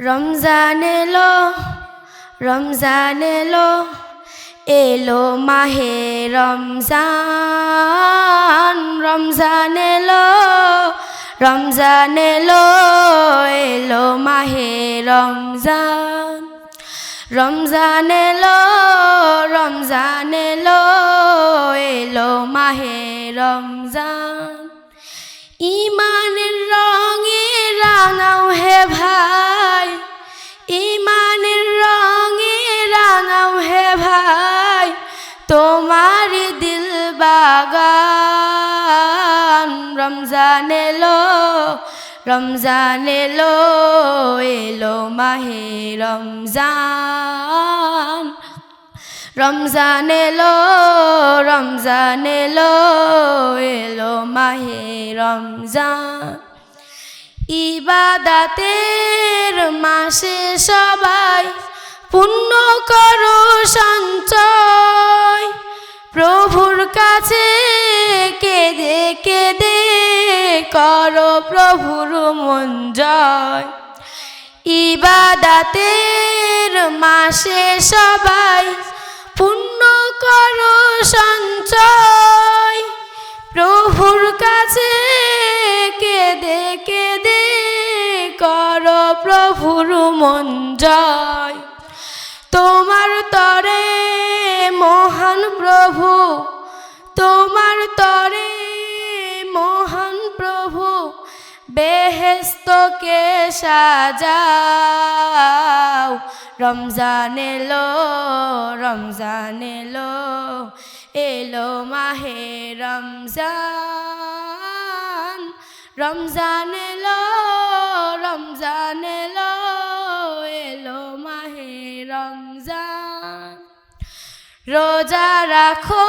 রমজান এলো রমজান এলো এলো মাহে রমজান রমজান এলো রমজান এলো এলো মাহে রমজান রমজান এলো রমজান এলো এলো মাহে রমজান ইমানের রঙে রাঙাও হে রমজান এলো রমজান এলো এলো মাহে রমজান। রমজান এলো রমজান এলো এলো মাহে রমজান। ইবাদাতের মাসে সবাই পুণ্য করো, সঞ্চয় করো প্রভুর মন জয়। ইবাদাতের মাসে সবাই পুণ্য করো সঞ্চয়। প্রভুর কাছে কেঁদে কেঁদে করো প্রভুর মন জয়। তোমার তরে মহান প্রভু, তোমার তরে বেহেস্তকে সাজাও? রমজান এলো রমজান এলো এলো মাহে রমজান। রমজান এলো রমজান এলো এলো মাহে রমজান। রোজা রাখো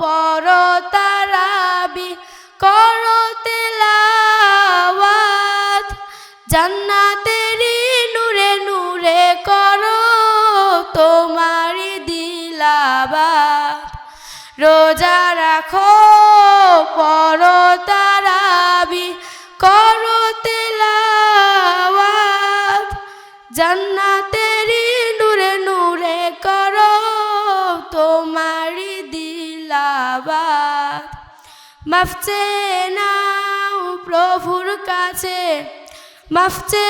পর রাখো পর তারাবি করো তেলাওয়াত। জান্নাতেরি নূরে নূরে করো তোমারি দিলাবাত মাফচে নাও প্রভুর কাছে মাফচে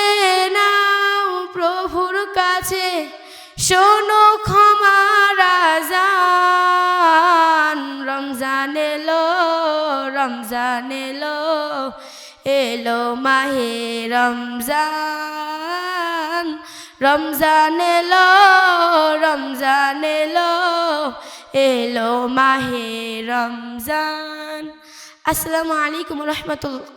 নাও প্রভুর কাছে। শোনো ক্ষমার রমজান এলো এলো মাহে রমজান। রমজান এলো রমজান এলো এলো মাহে রমজান। আসসালামু আলাইকুম রহমতুল্লাহ